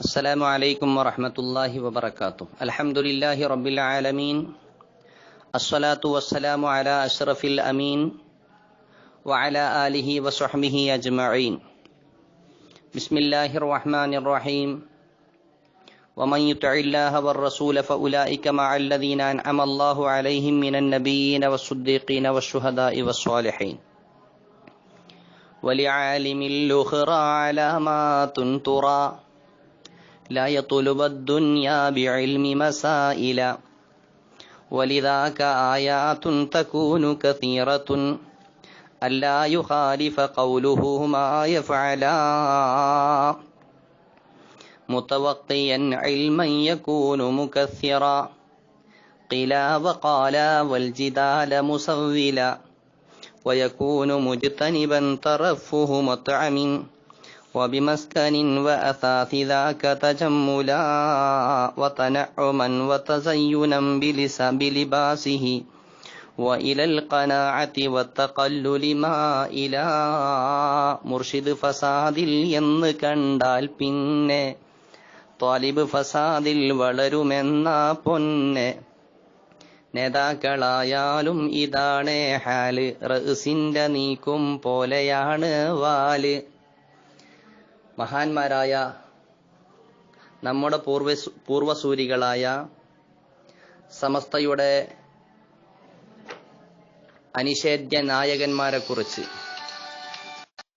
السلام عليكم ورحمة الله وبركاته. الحمد لله رب العالمين. الصلاة والسلام على أشرف الأمين وعلى آله وصحبه أجمعين. بسم الله الرحمن الرحيم. ومن يطع الله والرسول فأولئك مع الذين أنعم الله عليهم من النبيين والصديقين والشهداء والصالحين. ولعالم الأخرى علامات ترى لا يطلب الدنيا بعلم مسائل. ولذاك آيات تكون كثيرة. ألا يخالف قوله ما يفعلا. متوقيا علما يكون مكثرا. قيلا وقالا والجدال مسولا. ويكون مجتنبا ترفه مطعم. وبمسكن وأثاث ذاك تجملا وتنعما وتزينا بلس بلباسه وإلى القناعة والتقلل مائلا മുർഷിദ് ഫസാദിൽ എന്ന് കണ്ടാൽ പിന്നെ ത്വാലിബ് ഫസാദിൽ വളരുമെന്ന പൊന്നെ നേതാക്കളായാലും ഇതാണ് ഹാല് റസിന്റെ നീക്കും പോലെയാണ് വാല് മഹാന്മാരായ നമ്മുടെ പൂർവ പൂർവസൂരികളായ സമസ്തയുടെ അനിഷേധ്യ നായകന്മാരെ കുറിച്ച്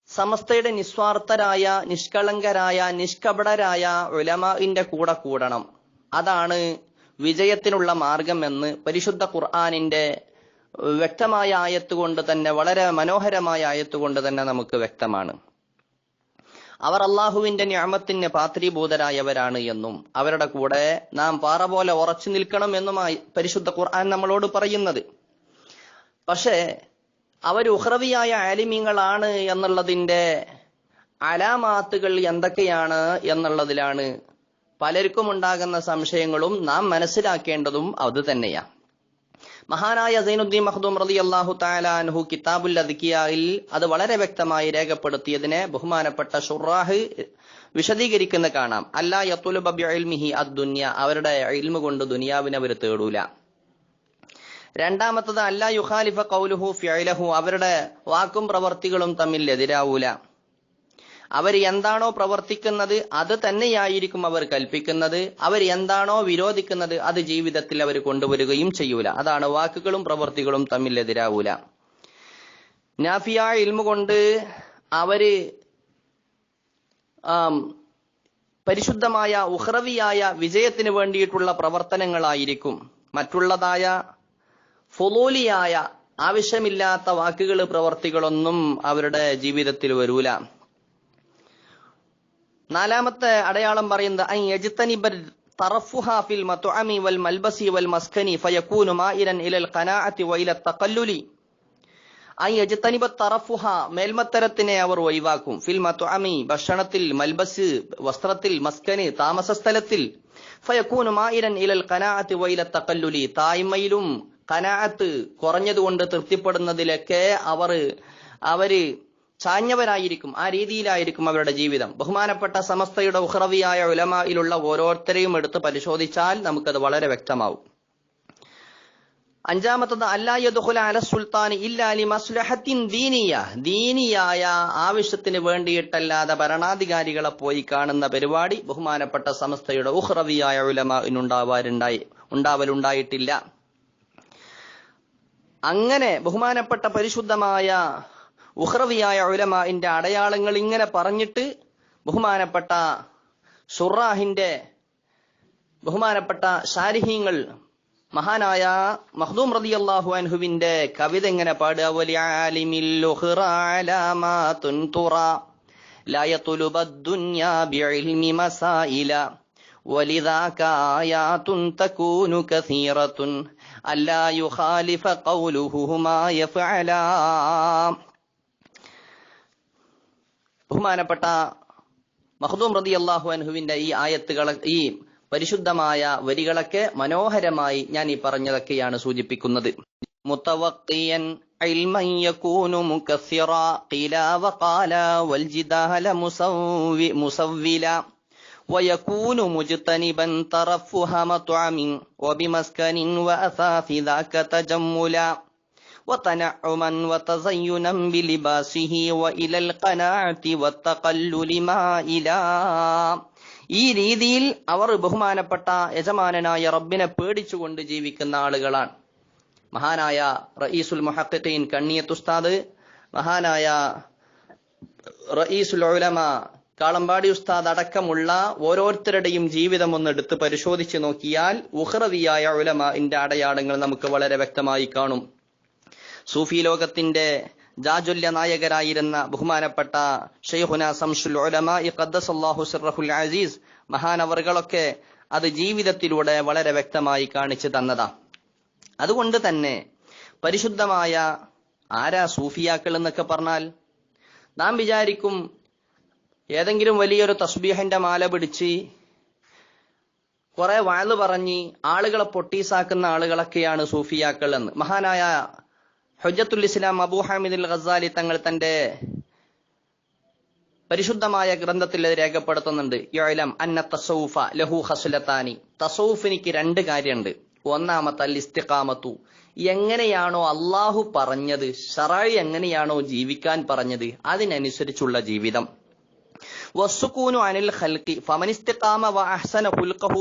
സമസ്തയുടെ നിസ്വാർത്ഥരായ നിഷ്കളങ്കരായ നിഷ്കപടരായ ഉലമാഇന്റെ കൂടെ കൂടണം. അതാണ് വിജയത്തിനുള്ള മാർഗം എന്ന് പരിശുദ്ധ ഖുർആാനിന്റെ വ്യക്തമായ ആയത്തുകൊണ്ട് തന്നെ വളരെ മനോഹരമായ ആയത്തുകൊണ്ട് തന്നെ നമുക്ക് വ്യക്തമാണ്. അവർ അള്ളാഹുവിന്റെ ഞാമത്തിന് പാത്രീഭൂതരായവരാണ് എന്നും അവരുടെ കൂടെ നാം പാറ പോലെ ഉറച്ചു നിൽക്കണം എന്നുമായി പരിശുദ്ധ ഖുർആൻ നമ്മളോട് പറയുന്നത്. പക്ഷേ അവർ ഉഹ്രവിയായ ആലിമ്യങ്ങളാണ് എന്നുള്ളതിന്റെ അലാമാത്തുകൾ എന്തൊക്കെയാണ് എന്നുള്ളതിലാണ് പലർക്കും ഉണ്ടാകുന്ന സംശയങ്ങളും നാം മനസ്സിലാക്കേണ്ടതും അത് തന്നെയാണ് മഹാനായ സൈനുദ്ദീൻ മഹദൂം റലി അള്ളാഹു താലാൻഹു കിതാബുൽ അദ്കിയായിൽ അത് വളരെ വ്യക്തമായി രേഖപ്പെടുത്തിയതിനെ ബഹുമാനപ്പെട്ട ഷുറാഹ് വിശദീകരിക്കുന്ന കാണാം. അല്ലാ യത്തുലുബിഹി അദ്ദുന്യ അവരുടെ ഇൽമു കൊണ്ട് ദുനിയാവിനെ അവർ തേടൂല. രണ്ടാമത്തത് അല്ലാ യുഖാലിഫ കൗലുഹു ഫിഅലഹു അവരുടെ വാക്കും പ്രവർത്തികളും തമ്മിൽ എതിരാവൂല. അവർ എന്താണോ പ്രവർത്തിക്കുന്നത് അത് തന്നെയായിരിക്കും അവർ കൽപ്പിക്കുന്നത്. അവർ എന്താണോ വിരോധിക്കുന്നത് അത് ജീവിതത്തിൽ അവർ കൊണ്ടുവരികയും ചെയ്യൂല. അതാണ് വാക്കുകളും പ്രവർത്തികളും തമ്മിൽ എതിരാവൂല. നാഫിയ ഇൽമു കൊണ്ട് അവർ പരിശുദ്ധമായ ഉഹ്രവിയായ വിജയത്തിന് വേണ്ടിയിട്ടുള്ള പ്രവർത്തനങ്ങളായിരിക്കും. മറ്റുള്ളതായ ഫൊലോലിയായ ആവശ്യമില്ലാത്ത വാക്കുകൾ പ്രവർത്തികളൊന്നും അവരുടെ ജീവിതത്തിൽ വരൂല. നാലാമത്തെ അടയാളം പറയുന്നത് തറഫുഹ ഫിൽ മത്അമി വൽ മൽബസി വൽ മസ്കനി ഫയകൂനു മായിരൻ ഇലൽ ഖനാഅത്തി വഇല തഖല്ലുലി. ഐ യജ്തനിബ തറഫുഹ മേൽമത്തരത്തിനെ അവർ ഒഴിവാക്കും. ഫിൽ മത്അമി ഭക്ഷണത്തിൽ മൽബസ് വസ്ത്രത്തിൽ മസ്കന് താമസ സ്ഥലത്തിൽ ഫയകൂനു മായിരൻ ഇലൽ ഖനാഅതി വൈല തഖല്ലുലി. തായ്മയിലും കനാഅത്ത് കുറഞ്ഞതുകൊണ്ട് തൃപ്തിപ്പെടുന്നതിലൊക്കെ അവർ അവർ ചാഞ്ഞവരായിരിക്കും ആ രീതിയിലായിരിക്കും അവരുടെ ജീവിതം. ബഹുമാനപ്പെട്ട സമസ്തയുടെ ഉഹ്റവിയായ ഉലമയിലുള്ള ഓരോരുത്തരെയും എടുത്ത് പരിശോധിച്ചാൽ നമുക്കത് വളരെ വ്യക്തമാവും. അഞ്ചാമത്തത് അല്ലായദുഹുല അല സുൽത്താൻ ഇല്ലാലി മസ്ലഹത്തിൻ ദീനിയ. ദീനിയായ ആവശ്യത്തിന് വേണ്ടിയിട്ടല്ലാതെ ഭരണാധികാരികളെ പോയി കാണുന്ന പരിപാടി ബഹുമാനപ്പെട്ട സമസ്തയുടെ ഉഹ്റവിയായ ഉലമയിനുണ്ടാവാറുണ്ടായി ഉണ്ടാവലുണ്ടായിട്ടില്ല. അങ്ങനെ ബഹുമാനപ്പെട്ട പരിശുദ്ധമായ ഉഹ്റവിയായ ഉലമാന്റെ അടയാളങ്ങൾ ഇങ്ങനെ പറഞ്ഞിട്ട് ബഹുമാനപ്പെട്ട ഷുറാഹിന്റെ ബഹുമാനപ്പെട്ട ഷാരിഹീങ്ങൾ മഹാനായ മഹ്ദൂം റതി അള്ളാഹു അൻഹുവിന്റെ കവിത എങ്ങനെ പാടുക ولذاك آيات تكون كثيرة ألا يخالف قوله ما يفعلا ബഹുമാനപ്പെട്ട മഹദൂം റതി അള്ളാഹു അൻഹുവിന്റെ ഈ ആയത്തുകൾ ഈ പരിശുദ്ധമായ വരികളൊക്കെ മനോഹരമായി ഞാൻ ഈ പറഞ്ഞതൊക്കെയാണ് സൂചിപ്പിക്കുന്നത് മുത്തവക്കിയൻ علما يكون مكثرا قيلا وقالا والجدال مسوي مسولا ويكون مجتنبا ترفه مطعم وبمسكن وأثاث ذاك تجملا وتنعما وتزينا بلباسه وإلى القناعة والتقلل مائلا ഈ രീതിയിൽ അവർ ബഹുമാനപ്പെട്ട യജമാനനായ റബ്ബിനെ പേടിച്ചുകൊണ്ട് ജീവിക്കുന്ന ആളുകളാണ് മഹാനായ റയീസുൽ മുഹഖീൻ കണ്ണിയത്ത് ഉസ്താദ് മഹാനായ റയീസുൽ ഉലമ കാളമ്പാടി ഉസ്താദ് അടക്കമുള്ള ഓരോരുത്തരുടെയും ജീവിതം ഒന്ന് എടുത്ത് പരിശോധിച്ച് നോക്കിയാൽ ഉഹ്റവിയായ ഉലമന്റെ അടയാളങ്ങൾ നമുക്ക് വളരെ വ്യക്തമായി കാണും സൂഫി ലോകത്തിന്റെ ജാജുല്യ നായകരായിരുന്ന ബഹുമാനപ്പെട്ട ഷെയ്ഹുന സംഷുൽ ഖദ്ദസല്ലാഹു സിർറഹുൽ അസീസ് മഹാനവറുകളൊക്കെ അത് ജീവിതത്തിലൂടെ വളരെ വ്യക്തമായി കാണിച്ചു തന്നതാ. അതുകൊണ്ട് തന്നെ പരിശുദ്ധമായ ആരാ സൂഫിയാക്കൾ എന്നൊക്കെ പറഞ്ഞാൽ നാം വിചാരിക്കും ഏതെങ്കിലും വലിയൊരു തസ്ബീഹിന്റെ മാല പിടിച്ച് കുറെ വാഴ് പറഞ്ഞ് ആളുകളെ പൊട്ടീസാക്കുന്ന ആളുകളൊക്കെയാണ് സൂഫിയാക്കൾ എന്ന്. മഹാനായ ഹുജത്തുൽ ഇസ്ലാം അബൂ ഹാമിദുൽ ഖസാലി തങ്ങൾ തന്റെ പരിശുദ്ധമായ ഗ്രന്ഥത്തിൽ രേഖപ്പെടുത്തുന്നുണ്ട്. യോലം അന്ന തസൗഫ ലഹു ഹസുലത്താനി തസൗഫിനിക്ക് രണ്ട് കാര്യമുണ്ട്. ഒന്നാമത്തെ അൽ ഇസ്തിഖാമത്തു എങ്ങനെയാണോ അള്ളാഹു പറഞ്ഞത് ഷറായി എങ്ങനെയാണോ ജീവിക്കാൻ പറഞ്ഞത് അതിനനുസരിച്ചുള്ള ജീവിതം. വസ്സുക്കൂനു അനിൽ ഖൽഖി ഫമനിസ്തിഖാമ വ അഹ്സന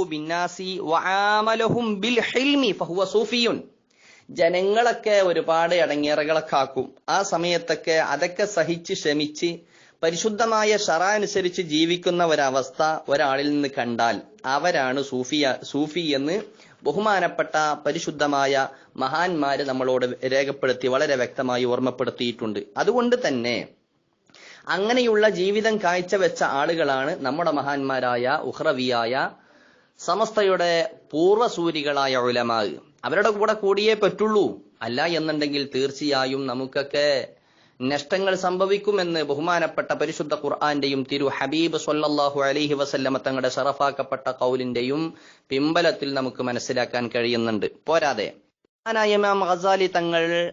ബിന്നാസി വആമലഹും ബിൽ ഹിൽമി ഫഹുവ സൂഫിയുൻ. ജനങ്ങളൊക്കെ ഒരുപാട് ഇടങ്ങേറകളൊക്കെ ആക്കും. ആ സമയത്തൊക്കെ അതൊക്കെ സഹിച്ച് ക്ഷമിച്ച് പരിശുദ്ധമായ ഷറ അനുസരിച്ച് ജീവിക്കുന്ന ഒരവസ്ഥ ഒരാളിൽ നിന്ന് കണ്ടാൽ അവരാണ് സൂഫിയ സൂഫി എന്ന് ബഹുമാനപ്പെട്ട പരിശുദ്ധമായ മഹാന്മാര് നമ്മളോട് രേഖപ്പെടുത്തി വളരെ വ്യക്തമായി ഓർമ്മപ്പെടുത്തിയിട്ടുണ്ട്. അതുകൊണ്ട് തന്നെ അങ്ങനെയുള്ള ജീവിതം കാഴ്ചവെച്ച ആളുകളാണ് നമ്മുടെ മഹാന്മാരായ ഉഹ്റവിയായ സമസ്തയുടെ പൂർവസൂരികളായ ഉലമാവ്. അവരുടെ കൂടെ കൂടിയേ പറ്റുള്ളൂ. അല്ല എന്നുണ്ടെങ്കിൽ തീർച്ചയായും നമുക്കൊക്കെ നഷ്ടങ്ങൾ സംഭവിക്കുമെന്ന് ബഹുമാനപ്പെട്ട പരിശുദ്ധ ഖുർആന്റെയും തിരു ഹബീബ് സൊല്ലാഹു അലഹി വസല്ലമ തങ്ങളുടെ ഷറഫാക്കപ്പെട്ട കൗലിന്റെയും പിമ്പലത്തിൽ നമുക്ക് മനസ്സിലാക്കാൻ കഴിയുന്നുണ്ട്. പോരാതെ. ഇമാം ഖസാലി തങ്ങൾ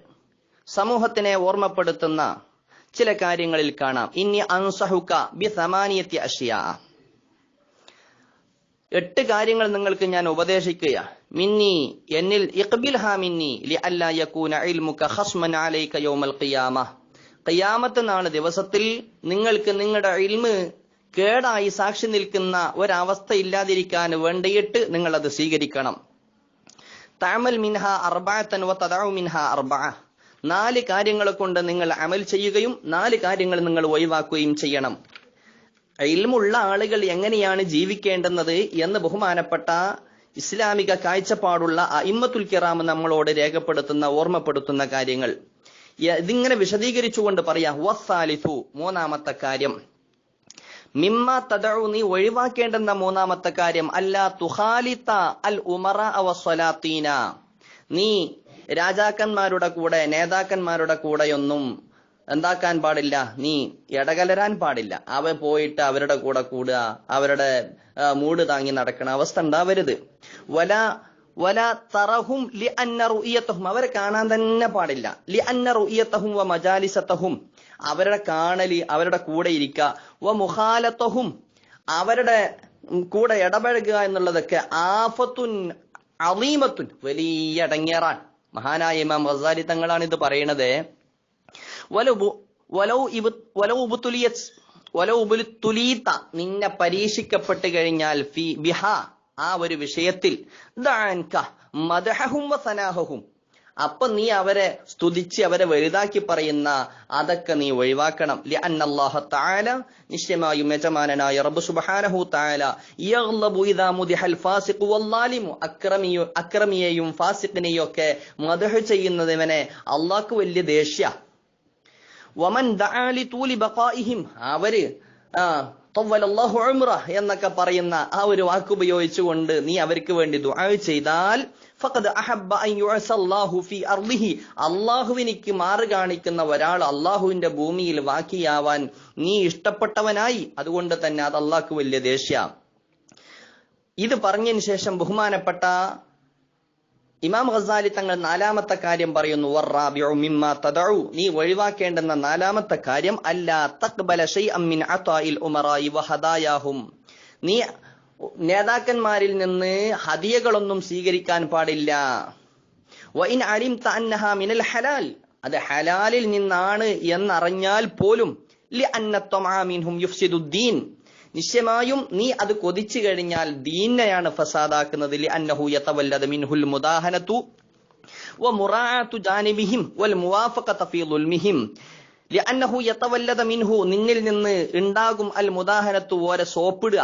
സമൂഹത്തിനെ ഓർമ്മപ്പെടുത്തുന്ന ചില കാര്യങ്ങളിൽ കാണാം. ഇനി അൻസഹുക്ക ബി സമാനിയത്തി അഷ്യ. എട്ട് കാര്യങ്ങൾ നിങ്ങൾക്ക് ഞാൻ ഉപദേശിക്കുക മിന്നി എന്നിൽ ഇഖ്ബിൽ ഹാ മിന്നി ലി അല്ലാ യകൂന ഇൽമുക ഖസ്മൻ അലൈക യൗമൽ ഖിയാമ. ഖിയാമത്ത് നാൾ ദിവസത്തിൽ നിങ്ങൾക്ക് നിങ്ങളുടെ ഇൽമ് കേടായി സാക്ഷി നിൽക്കുന്ന ഒരവസ്ഥ ഇല്ലാതിരിക്കാൻ വേണ്ടിയിട്ട് നിങ്ങൾ അത് സ്വീകരിക്കണം. താമൽ മിൻഹ അർബഅത്തൻ വ തദാവു മിൻഹ അർബഅ. നാല് കാര്യങ്ങളെ കൊണ്ട് നിങ്ങൾ അമൽ ചെയ്യുകയും നാല് കാര്യങ്ങൾ നിങ്ങൾ ഒഴിവാക്കുകയും ചെയ്യണം. ഇൽമുള്ള ആളുകൾ എങ്ങനെയാണ് ജീവിക്കേണ്ടുന്നത് എന്ന് ബഹുമാനപ്പെട്ട ഇസ്ലാമിക കാഴ്ചപ്പാടുള്ള അയിമ്മത്തുൽ കിറാം നമ്മളോട് രേഖപ്പെടുത്തുന്ന ഓർമ്മപ്പെടുത്തുന്ന കാര്യങ്ങൾ. ഇതിങ്ങനെ വിശദീകരിച്ചുകൊണ്ട് പറയാ. വസാലിഫു മൂന്നാമത്തെ കാര്യം. മിമ്മ തദഴു നീ ഒഴിവാക്കേണ്ടെന്ന മൂന്നാമത്തെ കാര്യം. അല്ല തുഹാലിത്ത അൽ ഉമറ അവസ്വലാത്തീന നീ രാജാക്കന്മാരുടെ കൂടെ നേതാക്കന്മാരുടെ കൂടെയൊന്നും എന്താക്കാൻ പാടില്ല? നീ ഇടകലരാൻ പാടില്ല. അവ പോയിട്ട് അവരുടെ കൂടെ കൂടുക അവരുടെ മൂട് താങ്ങി നടക്കണ അവസ്ഥ ഉണ്ടാവരുത്. വല വല തറഹും ലി അന്ന റുഇയത്തഹും. അവരെ കാണാൻ തന്നെ പാടില്ല. ലി അന്ന റുഇയത്തഹും വ മജാലിസത്തഹും. അവരുടെ കാണൽ അവരുടെ കൂടെ ഇരിക്കുക വ മുഹാലത്തഹും അവരുടെ കൂടെ ഇടപഴകുക എന്നുള്ളതൊക്കെ ആഫത്തുൻ അലീമത്തുൻ വലിയ അടങ്ങേറാൻ മഹാനായ ഇമാം വസാലി തങ്ങളാണ് ഇത് പറയണത്. നിന്നെ പരീക്ഷിക്കപ്പെട്ട് കഴിഞ്ഞാൽ ഫി ബിഹ ആ ഒരു വിഷയത്തിൽ. വസനാഹും അപ്പൊ നീ അവരെ സ്തുതിച്ച് അവരെ വലുതാക്കി പറയുന്ന അതൊക്കെ നീ ഒഴിവാക്കണം. നിശ്ചയമായും റബ്ബ് സുബ്ഹാനഹു ഇദാ മുദിഹൽ ഫാസിഖു അക്രമിയെയും ഫാസിഖിനെയും ഒക്കെ മദഹ് ചെയ്യുന്നതിവനെ അള്ളാഹ്ക്ക് വലിയ ദേഷ്യ. വമൻ ദആലി തൂലി അവർ ഉംറ എന്നൊക്കെ പറയുന്ന ആ ഒരു വാക്ക് ഉപയോഗിച്ചുകൊണ്ട് നീ അവർക്ക് വേണ്ടി ദുആ ചെയ്താൽ ഫഖദ് അഹബ്ബ അൻ ഫീ അർളിഹി അല്ലാഹുവിനിക്ക് മാറ് കാണിക്കുന്ന ഒരാൾ അള്ളാഹുവിന്റെ ഭൂമിയിൽ വാക്കിയാവാൻ നീ ഇഷ്ടപ്പെട്ടവനായി. അതുകൊണ്ട് തന്നെ അത് അള്ളാഹ്ക്ക് വലിയ ദേഷ്യ. ഇത് പറഞ്ഞതിന് ശേഷം ബഹുമാനപ്പെട്ട ഇമാം ഖസാലി തങ്ങൾ നാലാമത്തെ കാര്യം പറയുന്നു വറാബിഉ തദഉ. നീ ഒഴിവാക്കേണ്ടെന്ന നാലാമത്തെ കാര്യം അല്ല തഖ്ബല ശൈഅം മിൻ അതാഇൽ ഉമറായി വഹദായാഹും. നീ നേതാക്കന്മാരിൽ നിന്ന് ഹദിയകളൊന്നും സ്വീകരിക്കാൻ പാടില്ല. വൈൻ അലിം തന്നഹ മിനൽ ഹലാൽ. അത് ഹലാലിൽ നിന്നാണ് എന്നറിഞ്ഞാൽ പോലും ലി തമാമിൻഹും യുഫ്സിദുദ്ദീൻ. നിശ്ചയമായും നീ അത് കൊതിച്ചു കഴിഞ്ഞാൽ ദീനെയാണ് ഫസാദാക്കുന്നത് ലി അന്നഹു യതവല്ലദ മിൻഹുൽ മുദാഹനതു ومراعاة جانبهم والموافقة في ظلمهم لأنه يتولد منه നിന്നിൽ നിന്ന് ഉണ്ടാകും അൽ മുദാഹനത്തു ഓരെ സോപ്പിടുക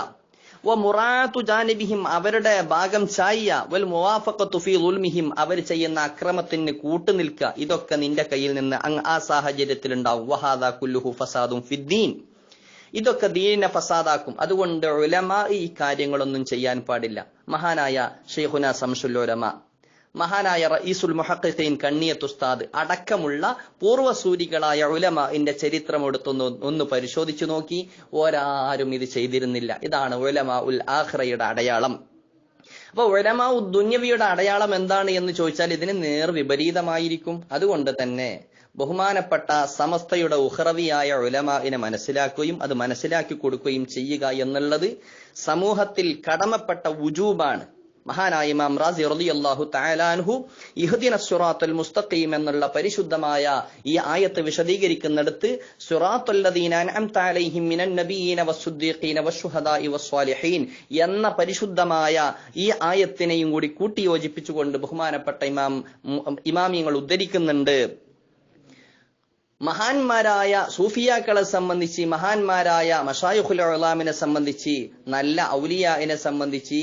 വ മുറാത്തു ജാനിബിഹിം അവരുടെ ഭാഗം ചായ്യ വൽ മുവാഫഖത്തു ഫീ ളുൽമിഹിം അവർ ചെയ്യുന്ന അക്രമത്തിന് കൂട്ടുനിൽക്കുക ഇതൊക്കെ നിന്റെ കയ്യിൽ നിന്ന് അങ്ങ് ആ സാഹചര്യത്തിൽ ഉണ്ടാവും വഹാദ കുല്ലുഹു ഫസാദും ഫിദ്ദീൻ ഇതൊക്കെ ദീനിനെ ഫസാദാക്കും. അതുകൊണ്ട് ഉലമ ഈ കാര്യങ്ങളൊന്നും ചെയ്യാൻ പാടില്ല. മഹാനായ ഷെയ്ഖുന സംസുല്ലോലമ മഹാനായ റഈസുൽ മുഹഖഖീൻ കണ്ണിയത്ത് ഉസ്താദ് അടക്കമുള്ള പൂർവസൂരികളായ ഉലമഇന്റെ ചരിത്രം എടുത്തൊന്ന് ഒന്ന് പരിശോധിച്ചു നോക്കി. ഒരാരും ഇത് ചെയ്തിരുന്നില്ല. ഇതാണ് ഉലമ ഉൽ ആഹ്റയുടെ അടയാളം. അപ്പൊ ഉലമ ഉദ്ദുന്യവിയുടെ അടയാളം എന്താണ് എന്ന് ചോദിച്ചാൽ ഇതിന് നേർ വിപരീതമായിരിക്കും. അതുകൊണ്ട് തന്നെ ബഹുമാനപ്പെട്ട സമസ്തയുടെ ഉഹ്റവിയായ ഉലമാവിനെ മനസ്സിലാക്കുകയും അത് മനസ്സിലാക്കി കൊടുക്കുകയും ചെയ്യുക എന്നുള്ളത് സമൂഹത്തിൽ കടമപ്പെട്ട ഉജൂബാണ് മഹാനായ ഇമാം റാസി റളിയല്ലാഹു തആലാൻഹു ഇഹ്ദിന സുറാത്തുൽ മുസ്തഖീം എന്നുള്ള പരിശുദ്ധമായ ഈ ആയത്ത് വിശദീകരിക്കുന്നിടത്ത് സിറാത്തുൽ വസ്വാലിഹീൻ എന്ന പരിശുദ്ധമായ ഈ ആയത്തിനെയും കൂടി കൂട്ടിയോജിപ്പിച്ചുകൊണ്ട് ബഹുമാനപ്പെട്ട ഇമാം ഇമാമിയങ്ങൾ ഉദ്ധരിക്കുന്നുണ്ട്. മഹാന്മാരായ സൂഫിയാക്കളെ സംബന്ധിച്ച് മഹാന്മാരായ മഷായുഖുൽ ഉലാമിനെ സംബന്ധിച്ച് നല്ല ഔലിയാനെ സംബന്ധിച്ച്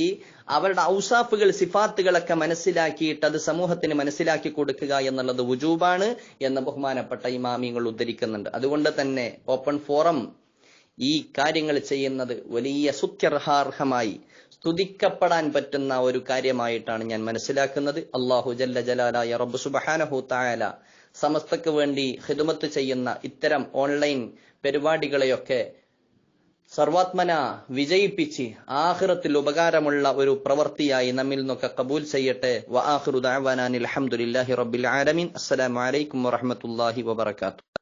അവരുടെ ഔസാഫുകൾ സിഫാത്തുകളൊക്കെ മനസ്സിലാക്കിയിട്ട് അത് സമൂഹത്തിന് മനസ്സിലാക്കി കൊടുക്കുക എന്നുള്ളത് വുജൂബാണ് എന്ന് ബഹുമാനപ്പെട്ട ഇമാമിങ്ങൾ ഉദ്ധരിക്കുന്നുണ്ട്. അതുകൊണ്ട് തന്നെ ഓപ്പൺ ഫോറം ഈ കാര്യങ്ങൾ ചെയ്യുന്നത് വലിയ സുത്യർഹാർഹമായി സ്തുതിക്കപ്പെടാൻ പറ്റുന്ന ഒരു കാര്യമായിട്ടാണ് ഞാൻ മനസ്സിലാക്കുന്നത്. അള്ളാഹു ജല്ല ജലാലായ റബ്ബ് സുബഹാനഹു തായാല സമസ്തക്ക് വേണ്ടി ഹിദുമത്ത് ചെയ്യുന്ന ഇത്തരം ഓൺലൈൻ പരിപാടികളെയൊക്കെ സർവാത്മന വിജയിപ്പിച്ച് ആഹ്റത്തിൽ ഉപകാരമുള്ള ഒരു പ്രവൃത്തിയായി നമ്മിൽ നിന്നൊക്കെ കബൂൽ ചെയ്യട്ടെ. വ ആഖിറു ദഅവാനാനിൽ അൽഹംദുലില്ലാഹി റബ്ബിൽ ആലമീൻ. അസ്സലാമു അലൈക്കും വറഹ്മത്തുള്ളാഹി വബറകാതുഹു.